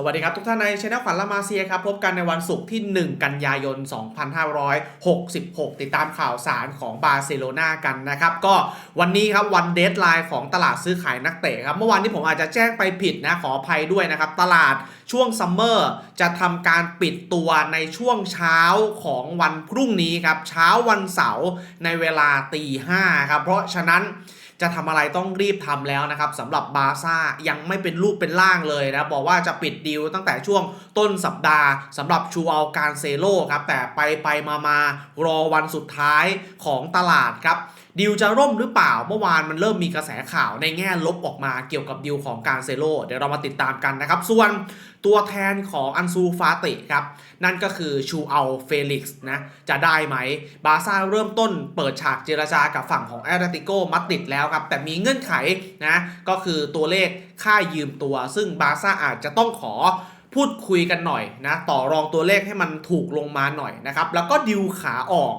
สวัสดีครับทุกท่านในช anel ขวัญละมาเซียครับ พบกันในวันศุกร์ที่ 1 กันยายน 2566 ติดตามข่าวสารของบาร์เซโลนากันนะครับ ก็วันนี้ครับวันเดทไลน์ของตลาดซื้อขายนักเตะครับ เมื่อวานที่ผมอาจจะแจ้งไปผิดนะ ขออภัยด้วยนะครับ ตลาดช่วงซัมเมอร์จะทำการปิดตัวในช่วงเช้าของวันพรุ่งนี้ครับเช้าวันเสาร์ในเวลาตีห้าครับเพราะฉะนั้น จะทำอะไรต้องรีบทำแล้วนะครับสำหรับบาร์ซ่ายังไม่เป็นรูปเป็นร่างเลยนะบอกว่าจะปิดดีลตั้งแต่ช่วงต้นสัปดาห์สำหรับชูอัลการเซโลครับแต่ไปไปมามารอวันสุดท้ายของตลาดครับ ดีลจะร่มหรือเปล่าเมื่อวานมันเริ่มมีกระแสข่าวในแง่ลบออกมาเกี่ยวกับดีลของการเซโลเดี๋ยวเรามาติดตามกันนะครับ ส่วนตัวแทนของอันซูฟาติครับ นั่นก็คือชูเอัลเฟลิกซ์นะ จะได้ไหม บาซ่าเริ่มต้นเปิดฉากเจรจากับฝั่งของแอตเลติโกมาดริดแล้วครับ แต่มีเงื่อนไขนะ ก็คือตัวเลขค่ายืมตัว ซึ่งบาซ่าอาจจะต้องขอพูดคุยกันหน่อยนะ ต่อรองตัวเลขให้มันถูกลงมาหน่อยนะครับ แล้วก็ดิวขาออก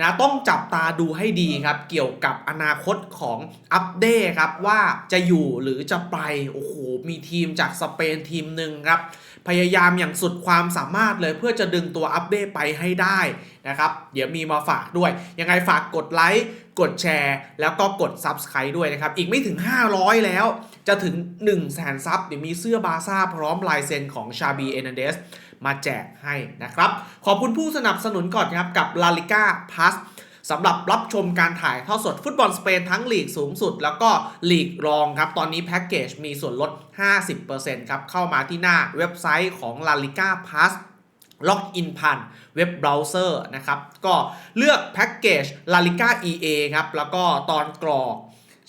นะต้องจับตาดูให้ดีครับ เกี่ยวกับอนาคตของอัปเดตครับว่าจะอยู่หรือจะไป โอ้โห มีทีมจากสเปนทีมหนึ่งครับ พยายามอย่างสุดความสามารถเลยเพื่อจะดึงตัวอัปเดตไปให้ได้นะครับ เดี๋ยวมีมาฝากด้วย ยังไงฝากกดไลค์กดแชร์ แล้วก็กด Subscribe ด้วยนะครับ อีกไม่ถึง 500 แล้ว จะถึง 1 0 0 0 0แสนซับเดี๋ยวมีเสื้อบาซ่าพร้อมลายเซ็นของชาบีเอเนเดส มาแจกให้นะครับ ขอบคุณผู้สนับสนุนก่อนครับกับ La Liga Plus สำหรับรับชมการถ่ายทอดสดฟุตบอลสเปนทั้งลีกสูงสุด แล้วก็ลีกรองครับ ตอนนี้แพ็กเกจมีส่วนลด 50%ครับ เข้ามาที่หน้าเว็บไซต์ของ La Liga Plus ล็อกอินผ่านเว็บเบราว์เซอร์นะครับ ก็เลือกแพ็กเกจ La Liga EA ครับ แล้วก็ตอนกรอก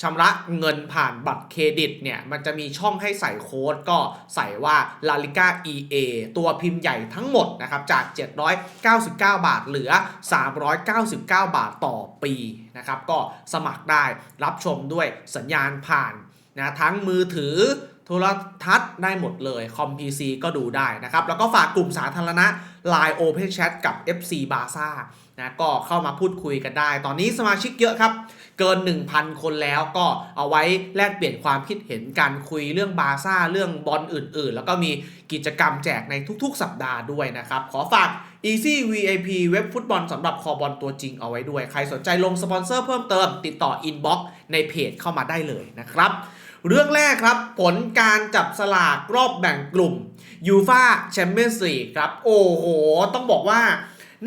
ชำระเงินผ่านบัตรเครดิตเนี่ยมันจะมีช่องให้ใส่โค้ดก็ใส่ว่า La Liga EA ตัวพิมพ์ใหญ่ทั้งหมดนะครับจาก 799 บาทเหลือ 399 บาทต่อปีนะครับก็สมัครได้รับชมด้วยสัญญาณผ่านนะทั้งมือถือ โทรทัศน์ได้หมดเลย คอม PC ก็ดูได้นะครับ แล้วก็ฝากกลุ่มสาธารณะ Line Open Chat กับ FC Barca นะก็เข้ามาพูดคุยกันได้ ตอนนี้สมาชิกเยอะครับ เกิน 1,000 คนแล้วก็เอาไว้แลกเปลี่ยนความคิดเห็นกันคุยเรื่องบาซ่า เรื่องบอลอื่น ๆ แล้วก็มีกิจกรรมแจกในทุก ๆ สัปดาห์ด้วยนะครับ ขอฝาก Easy VIP เว็บฟุตบอลสำหรับคอบอลตัวจริงเอาไว้ด้วย ใครสนใจลงสปอนเซอร์เพิ่มเติม ติดต่อ Inbox ในเพจเข้ามาได้เลยนะครับ เรื่องแรกครับ ผลการจับสลากรอบแบ่งกลุ่มยูฟาแชมเปี้ยนส์ลีกครับ โอ้โห ต้องบอกว่า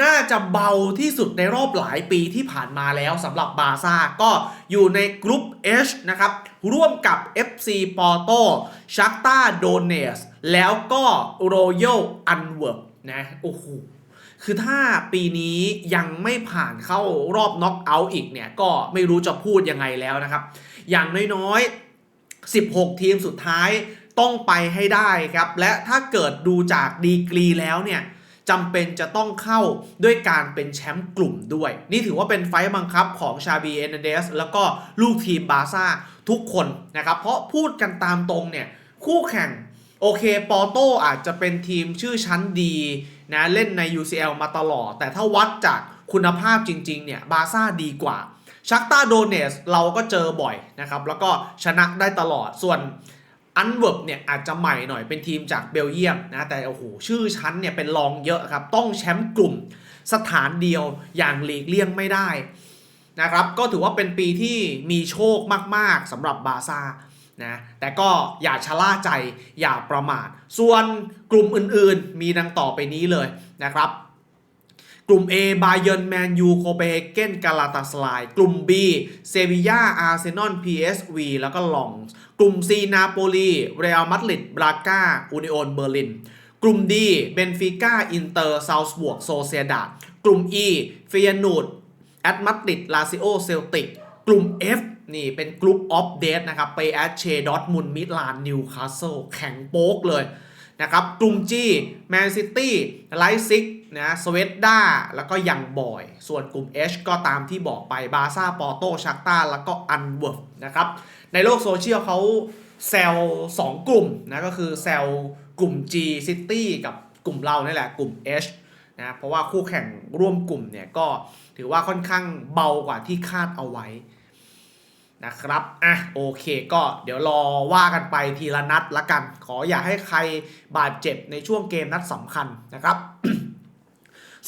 น่าจะเบาที่สุดในรอบหลายปีที่ผ่านมาแล้วสำหรับบาซ่าก็อยู่ในกลุ่ม H นะครับ ร่วมกับ FC ปอร์โตชักตาโดเนสแล้วก็โรโยอันเวิร์กนะโอ้โหคือถ้าปีนี้ยังไม่ผ่านเข้ารอบน็อกเอาท์อีกเนี่ย ก็ไม่รู้จะพูดยังไงแล้วนะครับ อย่างน้อยๆ 16 ทีมสุดท้ายต้องไปให้ได้ครับ และถ้าเกิดดูจากดีกรีแล้วเนี่ยจำเป็นจะต้องเข้าด้วยการเป็นแชมป์กลุ่มด้วย นี่ถือว่าเป็นไฟบังคับของชาบีเอเนเดสแล้วก็ลูกทีมบาซ่าทุกคนนะครับ เพราะพูดกันตามตรงเนี่ย คู่แข่ง โอเค ปอโตอาจจะเป็นทีมชื่อชั้นดีนะเล่นใน UCL มาตลอด แต่ถ้าวัดจากคุณภาพจริง ๆ เนี่ย บาซ่าดีกว่า ชักตาโดเนสเราก็เจอบ่อยนะครับ แล้วก็ชนะได้ตลอดส่วนอันเวิร์บเนี่ยอาจจะใหม่หน่อยเป็นทีมจากเบลเยียมนะแต่โอ้โหชื่อชั้นเนี่ยเป็นรองเยอะครับ ต้องแชมป์กลุ่มสถานเดียวอย่างหลีกเลี่ยงไม่ได้นะครับก็ถือว่าเป็นปีที่มีโชคมากๆสำหรับบาซ่านะแต่ก็อย่าชะล่าใจอย่าประมาท ส่วนกลุ่มอื่นๆ มีดังต่อไปนี้เลยนะครับ กลุ่ม A บาเยิร์นแมนยูโคเปนเฮเกนกาลาตาสไลกลุ่ม B เซบียาอาร์เซนอล PSV แล้วก็ลองส์กลุ่ม C นาโปลีเรอัลมาดริดบรากาอูนิโอนเบอร์ลิน กลุ่ม D เบนฟิก้าอินเตอร์ซาวส์บวกโซเซดาดกลุ่ม E เฟียนูดแอตมาดริดลาซิโอเซลติกกลุ่ม F นี่เป็นกลุ่มออฟเดตนะครับไปแอดเชดอทมุนมิลานนิวคาสเซิลแข็งโป๊กเลย นะครับกลุ่ม G แมนซิตี้ไลซิกนะสเวตดาแล้วก็ยังบอย ส่วนกลุ่ม H ก็ตามที่บอกไปบาซ่าปอโตชักตาแล้วก็อันเวิร์ฟนะครับในโลกโซเชียลเขาแซล2กลุ่มนะก็คือแซลกลุ่ม G City กับกลุ่มเรานี่แหละกลุ่ม H นะเพราะว่าคู่แข่งร่วมกลุ่มเนี่ยก็ถือว่าค่อนข้างเบากว่าที่คาดเอาไว้ นะครับอะโอเคก็เดี๋ยวรอว่ากันไปทีละนัดละกัน ขออย่าให้ใครบาดเจ็บในช่วงเกมนัดสำคัญนะครับ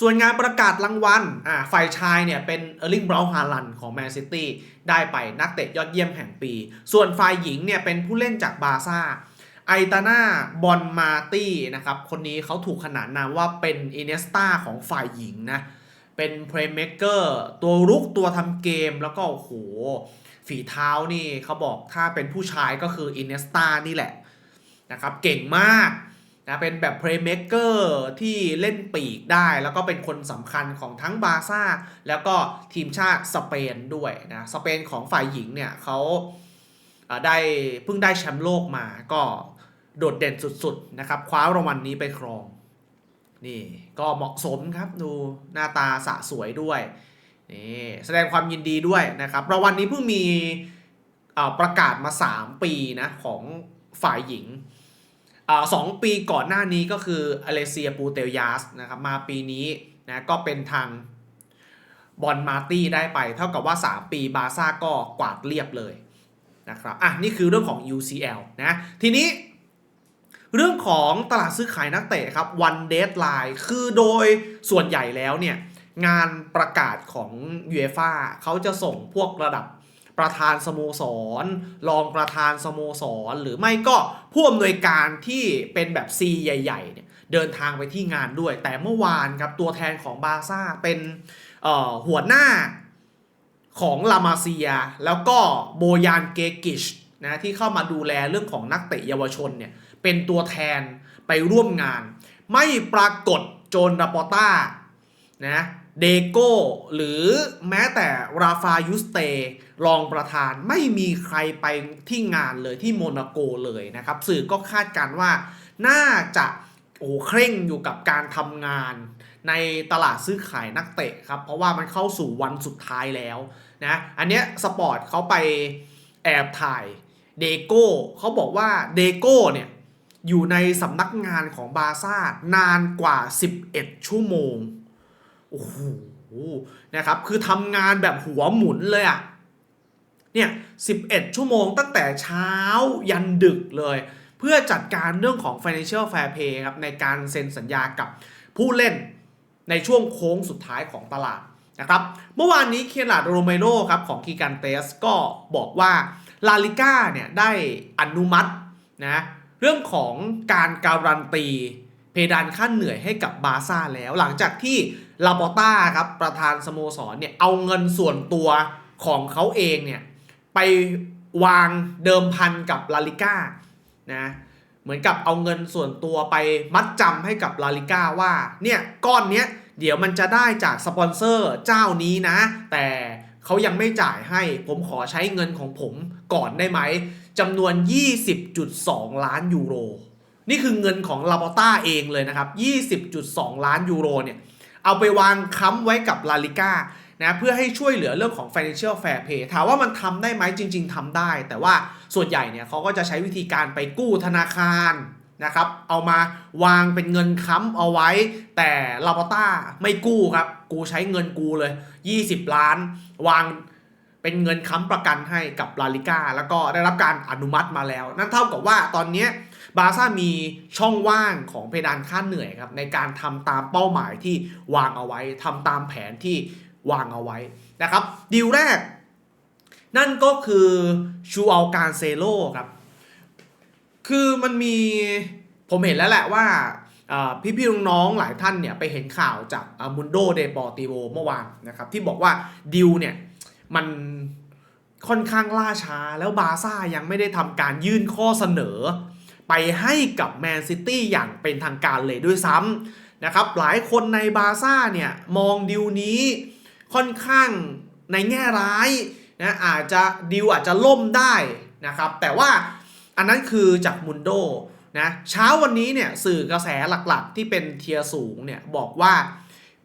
ส่วนงานประกาศรางวัล อ่า ฝ่ายชายเนี่ยเป็นเออร์ลิงบราวฮาลันของแมนซิตี้ได้ไปนักเตะยอดเยี่ยมแห่งปี ส่วนฝ่ายหญิงเนี่ยเป็นผู้เล่นจากบาร์ซ่า ไอตาน่า บอลมาตี้นะครับ คนนี้เขาถูกขนานนามว่าเป็นอินเนสตาของฝ่ายหญิงนะ เป็นเพลย์เม k เกอร์ตัวรุกตัวทำเกมแล้วก็โอ้โห ฝีเท้านี่เขาบอกถ้าเป็นผู้ชายก็คืออินเนสตานี่แหละนะครับเก่งมากนะเป็นแบบเพลย์เม k เกอร์ที่เล่นปีกได้ แล้วก็เป็นคนสำคัญของทั้งบาร์ซ่า แล้วก็ทีมชาติสเปนด้วยนะสเปนของฝ่ายหญิงเนี่ยเขาอ่าได้เพิ่งได้แชมป์โลกมาก็โดดเด่นสุดๆนะครับคว้ารางวัลนนี้ไปครอง นี่ก็เหมาะสมครับดูหน้าตาสะสวยด้วย นี่แสดงความยินดีด้วยนะครับรางวัลนี้เพิ่งมีประกาศมา 3 ปีนะของฝ่ายหญิงอสองปีก่อนหน้านี้ก็คืออเลเซียปูเตลยาสนะครับมาปีนี้นะก็เป็นทางบอลมาร์ตี้ได้ไป เท่ากับว่า 3 ปีบาซ่าก็กวาดเรียบเลยนะครับอะนี่คือเรื่องของ UCL นะทีนี้เรื่องของตลาดซื้อขายนักเตะครับวันเด d ไลน์คือโดยส่วนใหญ่แล้วเนี่ย งานประกาศของยูเอฟ่าเขาจะส่งพวกระดับประธานสโมสร รองประธานสโมสร หรือไม่ก็ผู้อำนวยการที่เป็นแบบ C ใหญ่ๆเนี่ยเดินทางไปที่งานด้วย แต่เมื่อวานครับตัวแทนของบาซ่าเป็นหัวหน้าของลามาเซีย แล้วก็โบยานเกกิชนะที่เข้ามาดูแลเรื่องของนักเตะเยาวชนเนี่ยเป็นตัวแทนไปร่วมงาน ไม่ปรากฏโจนราปอต้านะ เดโก้หรือแม้แต่ราฟายุสเตรองประธานไม่มีใครไปที่งานเลยที่โมนาโกเลยนะครับ สื่อก็คาดการณ์ว่าน่าจะโอ้เคร่งอยู่กับการทำงานในตลาดซื้อขายนักเตะครับ เพราะว่ามันเข้าสู่วันสุดท้ายแล้วนะอันเนี้ยสปอร์ตเขาไปแอบถ่ายเดโก้เขาบอกว่าเดโก้เนี่ยอยู่ในสำนักงานของบาซ่านานกว่า 11 ชั่วโมง โอ้โหนะครับ คือทำงานแบบหัวหมุนเลยอะ่ะเนี่ย11 ชั่วโมงตั้งแต่เช้ายันดึกเลย เพื่อจัดการเรื่องของ Financial Fair Play ครับในการเซ็นสัญญากับผู้เล่นในช่วงโค้งสุดท้ายของตลาดนะครับ เมื่อวานนี้เคียร์ลาดโรเมโรครับของกิกันเตสก็บอกว่าลาลิก้าเนี่ยได้อนุมัตินะเรื่องของการการันตี เพดานค่าเหนื่อยให้กับบาซ่าแล้ว หลังจากที่ลาปอต้าครับประธานสโมสรเนี่ยเอาเงินส่วนตัวของเขาเองเนี่ยไปวางเดิมพันกับลาลิก้านะเหมือนกับเอาเงินส่วนตัวไปมัดจำให้กับลาลิก้าว่าเนี่ยก้อนเนี้ยเดี๋ยวมันจะได้จากสปอนเซอร์เจ้านี้นะ แต่เขายังไม่จ่ายให้ผมขอใช้เงินของผมก่อนได้ไหมจำนวน 20.2 ล้านยูโร นี่คือเงินของลาปอต้าเองเลยนะครับ 20.2 ล้านยูโรเนี่ย เอาไปวางค้ำไว้กับลาลิก้านะเพื่อให้ช่วยเหลือเรื่องของ Financial Fair Play ถามว่ามันทำได้ไหมจริง ๆทำได้ แต่ว่าส่วนใหญ่เนี่ยเขาก็จะใช้วิธีการไปกู้ธนาคารนะครับ เอามาวางเป็นเงินค้ำเอาไว้ แต่ลาปอต้าไม่กู้ครับ กูใช้เงินกูเลย 20 ล้าน วางเป็นเงินค้ำประกันให้กับลาลิก้าแล้วก็ได้รับการอนุมัติมาแล้ว นั่นเท่ากับว่าตอนนี้ บาร์ซ่ามีช่องว่างของเพดานค่าเหนื่อยครับในการทำตามเป้าหมายที่วางเอาไว้ทำตามแผนที่วางเอาไว้นะครับดีลแรก นั่นก็คือชูอัลการเซโลครับคือมันมีผมเห็นแล้วแหละว่าพี่พี่ๆน้องๆหลายท่านเนี่ยไปเห็นข่าวจากมุนโดเดปอติโวเมื่อวานนะครับที่บอกว่าดิวเนี่ยมันค่อนข้างล่าช้าแล้วบาร์ซ่ายังไม่ได้ทำการยื่นข้อเสนอ ไปให้กับแมนซิตี้อย่างเป็นทางการเลยด้วยซ้ำนะครับ หลายคนในบาร์ซ่าเนี่ยมองดิวนี้ค่อนข้างในแง่ร้ายนะอาจจะดิวอาจจะล่มได้นะครับ แต่ว่าอันนั้นคือจากมุนโดนะเช้าวันนี้เนี่ยสื่อกระแสหลักๆ ที่เป็นเทียร์สูงเนี่ยบอกว่า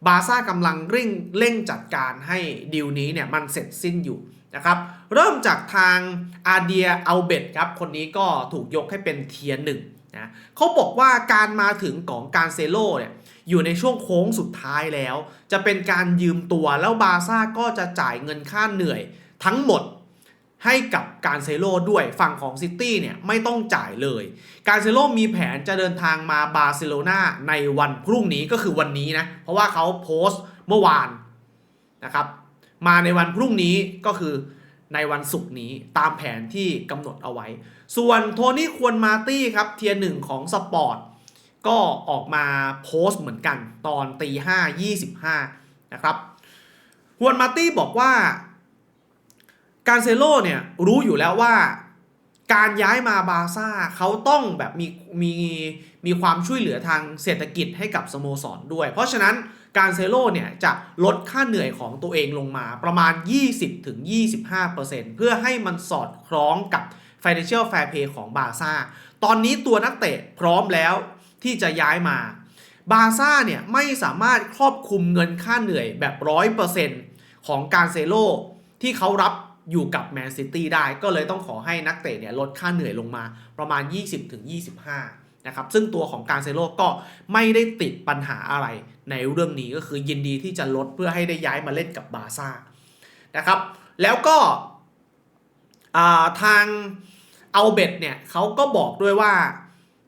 บาร์ซ่ากำลังเร่งเร่งจัดการให้ดีลนี้เนี่ยมันเสร็จสิ้นอยู่ นะครับเริ่มจากทางอาเดียอัลเบตครับคนนี้ก็ถูกยกให้เป็นเทียร์หนึ่งนะเขาบอกว่าการมาถึงของการเซโลเนี่ยอยู่ในช่วงโค้งสุดท้ายแล้ว จะเป็นการยืมตัวแล้วบาร์ซ่าก็จะจ่ายเงินค่าเหนื่อยทั้งหมดให้กับการเซโลด้วยฝั่งของซิตี้เนี่ยไม่ต้องจ่ายเลย การเซโลมีแผนจะเดินทางมาบาร์เซโลนาในวันพรุ่งนี้ก็คือวันนี้นะ เพราะว่าเขาโพสต์เมื่อวานนะครับ มาในวันพรุ่งนี้ก็คือในวันศุกร์นี้ตามแผนที่กำหนดเอาไว้ ส่วนโทนี่ควรมาตี้ครับเทียร์หนึ่งของสปอร์ตก็ออกมาโพสต์เหมือนกันตอนตีห้ายี่สิบห้านะครับฮวนมาตี้บอกว่าการเซโลเนี่ยรู้อยู่แล้วว่าการย้ายมาบาซ่าเขาต้องแบบมีมีมีความช่วยเหลือทางเศรษฐกิจให้กับสโมสรด้วย เพราะฉะนั้น การเซโลเนี่ยจะลดค่าเหนื่อยของตัวเองลงมาประมาณ 20-25%เพื่อให้มันสอดคล้องกับ Financial Fair Play ของบาซ่า ตอนนี้ตัวนักเตะพร้อมแล้วที่จะย้ายมา บาซ่าเนี่ยไม่สามารถครอบคลุมเงินค่าเหนื่อยแบบร้อยเปอร์เซ็นต์ของการเซโลที่เขารับอยู่กับแมนซิตี้ได้ ก็เลยต้องขอให้นักเตะเนี่ยลดค่าเหนื่อยลงมาประมาณ 20-25 นะครับซึ่งตัวของการเซโลก็ไม่ได้ติดปัญหาอะไรในเรื่องนี้ก็คือยินดีที่จะลดเพื่อให้ได้ย้ายมาเล่นกับบาซ่านะครับแล้วก็ทางเอาเบ็ดเนี่ยเขาก็บอกด้วยว่า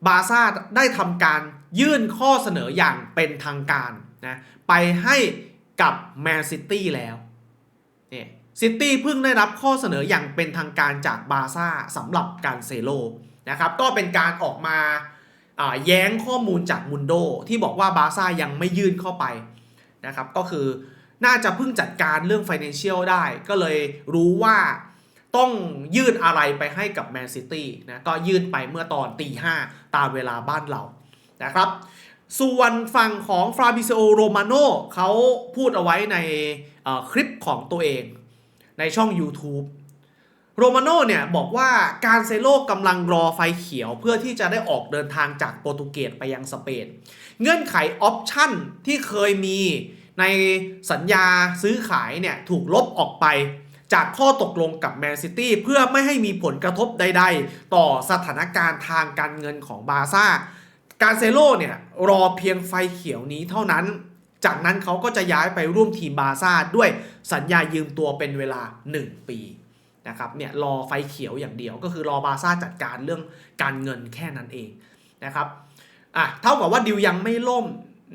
บาซ่าได้ทำการยื่นข้อเสนออย่างเป็นทางการนะไปให้กับแมนซิตี้แล้วเนี่ยซิตี้เพิ่งได้รับข้อเสนออย่างเป็นทางการจากบาซ่าสำหรับการเซโลนะครับก็เป็นการออกมา แย้งข้อมูลจากมุนโดที่บอกว่าบาร์ซ่ายังไม่ยื่นเข้าไปนะครับก็คือน่าจะเพิ่งจัดการเรื่อง Financial ได้ ก็เลยรู้ว่าต้องยื่นอะไรไปให้กับแมนซิตี้นะก็ยื่นไปเมื่อตอนตีห้าตามเวลาบ้านเรานะครับส่วนฝั่งของฟราบิเซโอโรมาโนเขาพูดเอาไว้ในคลิปของตัวเองในช่อง YouTube โรมาโน่เนี่ยบอกว่าการเซโลกำลังรอไฟเขียวเพื่อที่จะได้ออกเดินทางจากโปรตุเกสไปยังสเปน เงื่อนไขออปชั่นที่เคยมีในสัญญาซื้อขายเนี่ยถูกลบออกไปจากข้อตกลงกับแมนซิตี้เพื่อไม่ให้มีผลกระทบใด ๆ ต่อสถานการณ์ทางการเงินของบาซ่า การเซโลเนี่ยรอเพียงไฟเขียวนี้เท่านั้น จากนั้นเขาก็จะย้ายไปร่วมทีมบาซ่าด้วยสัญญายืมตัวเป็นเวลา 1 ปี นะครับเนี่ยรอไฟเขียวอย่างเดียว ก็คือรอบาซ่าจัดการเรื่องการเงินแค่นั้นเองนะครับอะเท่ากับว่าดิวยังไม่ล่ม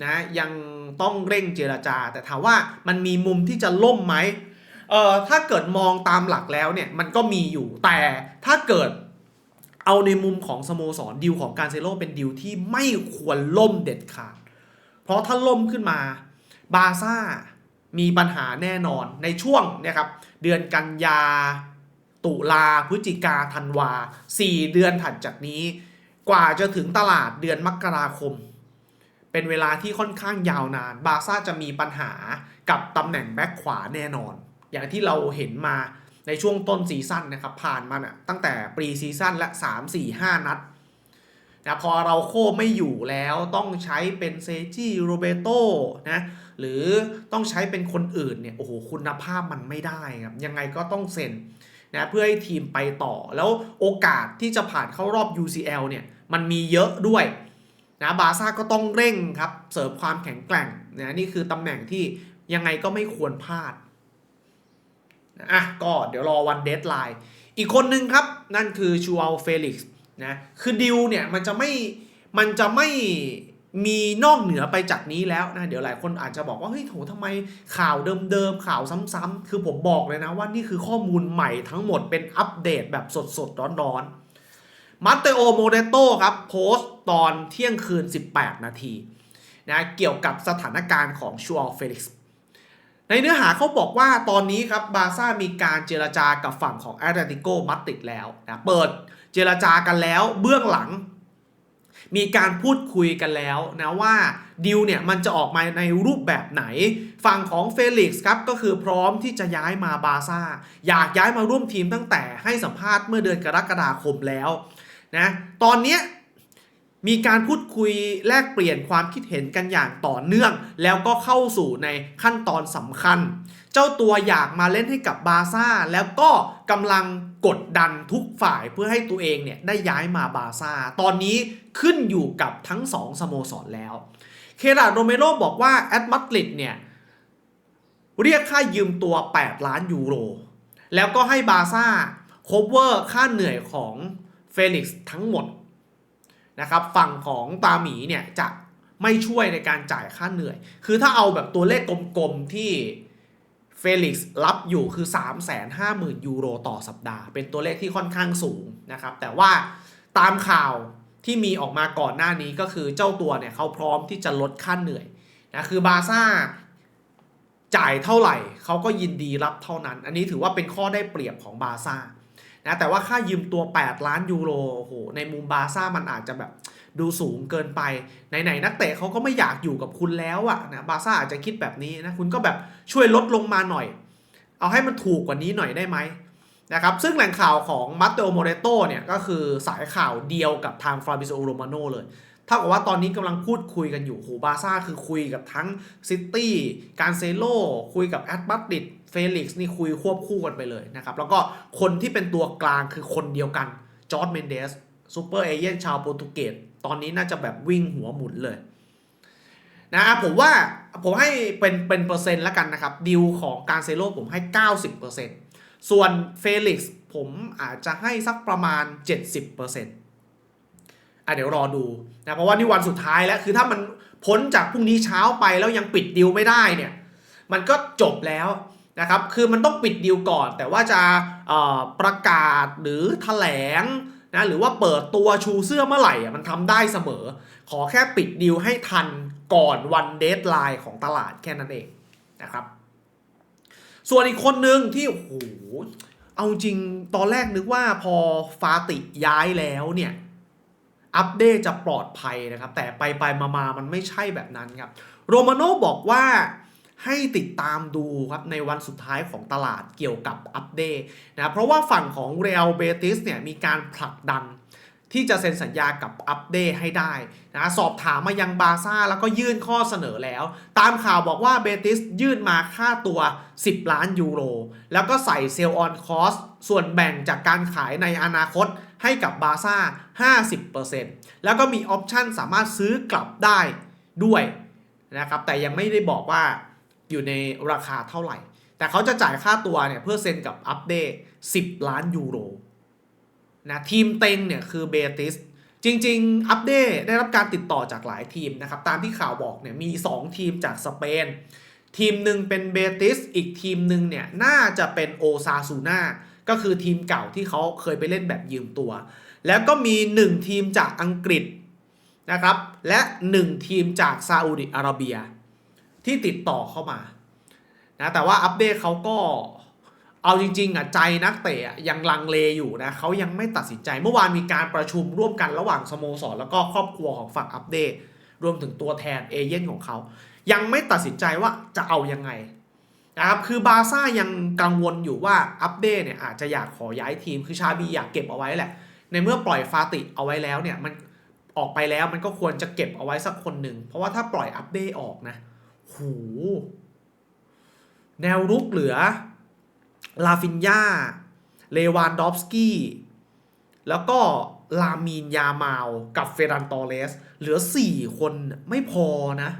นะยังต้องเร่งเจรจา แต่ถามว่ามันมีมุมที่จะล่มไหมเอ่อถ้าเกิดมองตามหลักแล้วเนี่ยมันก็มีอยู่แต่ถ้าเกิดเอาในมุมของสโมสรดิวของการเซโลเป็นดิวที่ไม่ควรล่มเด็ดขาด เพราะถ้าล่มขึ้นมาบาซ่ามีปัญหาแน่นอนในช่วงเนี่ยครับเดือนกันยา ตุลาพฤศจิกาธันวา 4 เดือนถัดจากนี้ กว่าจะถึงตลาดเดือนมกราคม เป็นเวลาที่ค่อนข้างยาวนาน บาซ่าจะมีปัญหากับตำแหน่งแบ็คขวาแน่นอน อย่างที่เราเห็นมาในช่วงต้นซีซั่นนะครับผ่านมานะตั้งแต่ปรีซีซั่นและ 3 4 5 นัดนะพอเราโค้ไม่อยู่แล้วต้องใช้เป็นเซจิโรเบโตนะหรือต้องใช้เป็นคนอื่นเนี่ยโอ้โหคุณภาพมันไม่ได้ครับยังไงก็ต้องเซ็น นะเพื่อให้ทีมไปต่อ แล้วโอกาสที่จะผ่านเข้ารอบ UCL เนี่ยมันมีเยอะด้วยนะบาซ่าก็ต้องเร่งครับ เสริมความแข็งแกร่งนะนี่คือตำแหน่งที่ยังไงก็ไม่ควรพลาดอะก็เดี๋ยวรอวันเดทไลน์อีกคนนึงครับ นั่นคือชูอัลเฟลิกซ์นะคือดิวเนี่ยมันจะไม่มันจะไม่ มีนอกเหนือไปจากนี้แล้วนะเดี๋ยวหลายคนอาจจะบอกว่าเฮ้ยโถทำไมข่าวเดิมๆข่าวซ้ำๆคือผมบอกเลยนะว่านี่คือข้อมูลใหม่ทั้งหมดเป็นอัปเดตแบบสดๆร้อนๆมาเตโอโมเดโตครับโพสต์ตอนเที่ยงคืน 18 นาทีนะเกี่ยวกับสถานการณ์ของชูอัลเฟลิกซ์ในเนื้อหาเขาบอกว่าตอนนี้ครับบาซ่ามีการเจรจากับฝั่งของแอตเลติโกมาติดแล้วนะเปิดเจรจากันแล้วเบื้องหลัง มีการพูดคุยกันแล้วนะว่าดิวเนี่ยมันจะออกมาในรูปแบบไหน ฝั่งของเฟลิกซ์ครับก็คือพร้อมที่จะย้ายมาบาซ่า อยากย้ายมาร่วมทีมตั้งแต่ให้สัมภาษณ์เมื่อเดือนกรกฎาคมแล้วนะตอนนี้ มีการพูดคุยแลกเปลี่ยนความคิดเห็นกันอย่างต่อเนื่อง แล้วก็เข้าสู่ในขั้นตอนสำคัญ เจ้าตัวอยากมาเล่นให้กับบาซ่า แล้วก็กำลังกดดันทุกฝ่ายเพื่อให้ตัวเองเนี่ยได้ย้ายมาบาซ่า ตอนนี้ขึ้นอยู่กับทั้งสองสโมสรแล้ว เคราโรเมโรบอกว่าแอตมาดริดเนี่ยเรียกค่ายืมตัว 8 ล้านยูโร แล้วก็ให้บาซ่า cover ค่าเหนื่อยของเฟลิกซ์ทั้งหมด นะครับฝั่งของตาหมีเนี่ยจะไม่ช่วยในการจ่ายค่าเหนื่อย คือถ้าเอาแบบตัวเลขกลมๆที่เฟลิกซ์รับอยู่คือ 350,000 ยูโรต่อสัปดาห์ เป็นตัวเลขที่ค่อนข้างสูงนะครับ แต่ว่าตามข่าวที่มีออกมาก่อนหน้านี้ก็คือเจ้าตัวเนี่ยเขาพร้อมที่จะลดค่าเหนื่อยนะคือบาซ่าจ่ายเท่าไหร่เขาก็ยินดีรับเท่านั้น อันนี้ถือว่าเป็นข้อได้เปรียบของบาซ่า นะแต่ว่าค่ายืมตัว 8 ล้านยูโรโอ้โหในมุมบาซ่ามันอาจจะแบบดูสูงเกินไปไหนๆนักเตะเขาก็ไม่อยากอยู่กับคุณแล้วอะนะบาซ่าอาจจะคิดแบบนี้นะคุณก็แบบช่วยลดลงมาหน่อย เอาให้มันถูกกว่านี้หน่อยได้ไหมนะครับซึ่งแหล่งข่าวของมัตเตโอโมเรโตเนี่ยก็คือสายข่าวเดียวกับทางฟราบิโซโรมาโนเลย เท่ากับว่าตอนนี้กำลังพูดคุยกันอยู่โหบาซ่าคือคุยกับทั้งซิตี้การเซโลคุยกับแอตบัตติดเฟลิกซ์นี่คุยควบคู่กันไปเลยนะครับ แล้วก็คนที่เป็นตัวกลางคือคนเดียวกันจอร์ดเมนเดสซูเปอร์เอเจนชาวโปรตุเกสตอนนี้น่าจะแบบวิ่งหัวหมุนเลยนะผมว่าผมให้เป็นเป็นเปอร์เซ็นต์แล้วกันนะครับดิวของการเซโลผมให้ 90%ส่วนเฟลิกซ์ผมอาจจะให้สักประมาณ 70% อะเดี๋ยวรอดูนะเพราะว่านี่วันสุดท้ายแล้วคือถ้ามันพ้นจากพรุ่งนี้เช้าไปแล้วยังปิดดิวไม่ได้เนี่ยมันก็จบแล้วนะครับคือมันต้องปิดดิวก่อน แต่ว่าจะประกาศหรือแถลงนะหรือว่าเปิดตัวชูเสื้อเมื่อไหร่อะมันทำได้เสมอ ขอแค่ปิดดิวให้ทันก่อนวันเดทไลน์ของตลาดแค่นั้นเองนะครับส่วนอีกคนหนึ่งที่โอ้โหเอาจริงตอนแรกนึกว่าพอฟาติย้ายแล้วเนี่ย อัปเดตจะปลอดภัยนะครับ แต่ไปไปมามามันไม่ใช่แบบนั้นครับ โรมาโน่บอกว่าให้ติดตามดูครับในวันสุดท้ายของตลาดเกี่ยวกับอัปเดตนะเพราะว่าฝั่งของเรอัลเบติสเนี่ยมีการผลักดันที่จะเซ็นสัญญากับอัปเดตให้ได้นะสอบถามมายังบาซ่าแล้วก็ยื่นข้อเสนอแล้ว ตามข่าวบอกว่าเบติสยื่นมาค่าตัว 10 ล้านยูโร แล้วก็ใส่เซลล์ออนคอสส่วนแบ่งจากการขายในอนาคต ให้กับบาซ่า 50%แล้วก็มีออปชันสามารถซื้อกลับได้ด้วยนะครับ แต่ยังไม่ได้บอกว่าอยู่ในราคาเท่าไหร่ แต่เขาจะจ่ายค่าตัวเนี่ยเพื่อเซ็นกับอัปเดต10 ล้านยูโรนะทีมเต็งเนี่ยคือเบติสจริง ๆ อัปเดตได้รับการติดต่อจากหลายทีมนะครับ ตามที่ข่าวบอกเนี่ยมี 2 ทีมจากสเปน ทีมหนึ่งเป็นเบติสอีกทีมหนึ่งเนี่ยน่าจะเป็นโอซาซูนา ก็คือทีมเก่าที่เขาเคยไปเล่นแบบยืมตัว แล้วก็มี 1 ทีมจากอังกฤษนะครับ และ 1 ทีมจากซาอุดิอาระเบีย ที่ติดต่อเข้ามานะแต่ว่าอัปเดตเขาก็เอาจริงๆอะใจนักเตะยังลังเลอยู่นะเขายังไม่ตัดสินใจเมื่อวานมีการประชุมร่วมกันระหว่างสโมสรแล้วก็ครอบครัวของฝั่งอัปเดตรวมถึงตัวแทนเอเย่นของเขา ยังไม่ตัดสินใจว่าจะเอายังไง นะครับคือบาซ่ายังกังวลอยู่ว่าอัปเดตเนี่ยอาจจะอยากขอย้ายทีมคือชาบีอยากเก็บเอาไว้แหละ ในเมื่อปล่อยฟาติเอาไว้แล้วเนี่ยมันออกไปแล้วมันก็ควรจะเก็บเอาไว้สักคนหนึ่ง เพราะว่าถ้าปล่อยอัปเดตออกนะหูแนวรุกเหลือลาฟินยาเลวานดอฟสกี้ แล้วก็ลามีนยามาวกับเฟรันตอเรสเหลือ 4 คนไม่พอนะ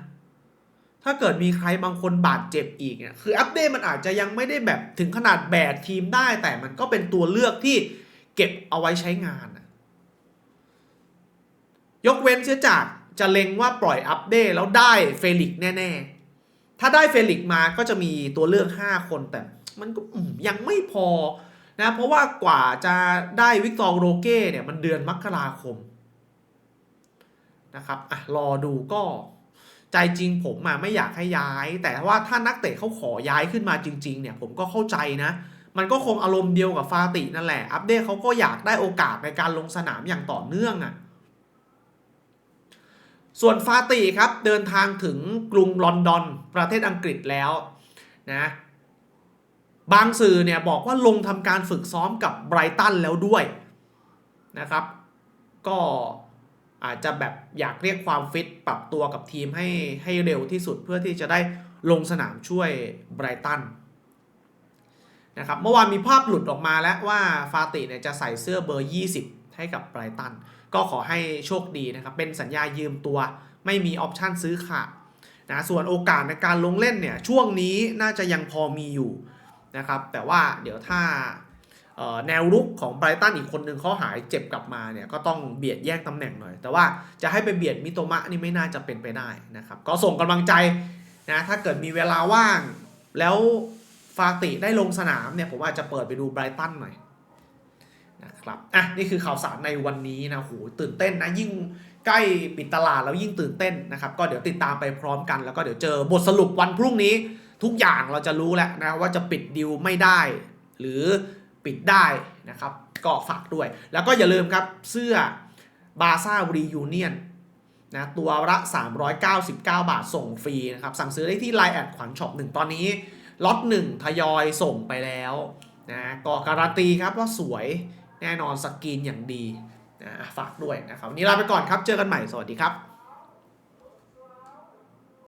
ถ้าเกิดมีใครบางคนบาดเจ็บอีกเนี่ยคืออัปเดตมันอาจจะยังไม่ได้แบบถึงขนาดแบกทีมได้ แต่มันก็เป็นตัวเลือกที่เก็บเอาไว้ใช้งานนะยกเว้นเสียจากจะเล็งว่าปล่อยอัปเดตแล้วได้เฟลิกซ์แน่ ๆ ถ้าได้เฟลิกซ์มาก็จะมีตัวเลือก 5 คนแต่มันก็ยังไม่พอนะเพราะว่ากว่าจะได้วิกตอร์โรเก้เนี่ยมันเดือนมกราคมนะครับอะรอดูก็ ใจจริงผมอะไม่อยากให้ย้าย แต่ว่าถ้านักเตะเขาขอย้ายขึ้นมาจริง ๆ เนี่ย ผมก็เข้าใจนะ มันก็คงอารมณ์เดียวกับฟาตินั่นแหละ อัปเดตเขาก็อยากได้โอกาสในการลงสนามอย่างต่อเนื่องอะส่วนฟาติครับเดินทางถึงกรุงลอนดอนประเทศอังกฤษแล้วนะบางสื่อเนี่ยบอกว่าลงทำการฝึกซ้อมกับไบรตันแล้วด้วยนะครับ ก็ อาจจะแบบอยากเรียกความฟิตปรับตัวกับทีมให้ให้เร็วที่สุดเพื่อที่จะได้ลงสนามช่วยไบรตันนะครับเมื่อวานมีภาพหลุดออกมาแล้วว่าฟาติเนี่ยจะใส่เสื้อเบอร์ 20 ให้กับไบรตัน ก็ขอให้โชคดีนะครับ เป็นสัญญายืมตัว ไม่มีออปชั่นซื้อขาดนะส่วนโอกาสในการลงเล่นเนี่ยช่วงนี้น่าจะยังพอมีอยู่นะครับแต่ว่าเดี๋ยวถ้า แนวรุกของไบรตันอีกคนหนึ่งเขาหายเจ็บกลับมาเนี่ยก็ต้องเบียดแย่งตำแหน่งหน่อย แต่ว่าจะให้ไปเบียดมิโตมะนี่ไม่น่าจะเป็นไปได้นะครับ ก็ส่งกำลังใจนะถ้าเกิดมีเวลาว่าง แล้วฟาติได้ลงสนามเนี่ยผมอาจจะเปิดไปดูไบรตันหน่อยนะครับอะนี่คือข่าวสารในวันนี้นะโหตื่นเต้นนะยิ่งใกล้ปิดตลาดแล้วยิ่งตื่นเต้นนะครับ ก็เดี๋ยวติดตามไปพร้อมกัน แล้วก็เดี๋ยวเจอบทสรุปวันพรุ่งนี้ ทุกอย่างเราจะรู้แล้วนะว่าจะปิดดิวไม่ได้ หรือ ปิดได้นะครับก็ฝากด้วย แล้วก็อย่าลืมครับเสื้อบาซ่ารียูเนียนนะตัวละ 399 บาทส่งฟรีนะครับสั่งซื้อได้ที่ Line แอดขวัญช็อปหนึ่งตอนนี้ล็อตหนึ่งทยอยส่งไปแล้วนะก็การันตีครับว่าสวยแน่นอนสกรีนอย่างดีนะฝากด้วยนะครับวันนี้ลาไปก่อนครับ เจอกันใหม่สวัสดีครับ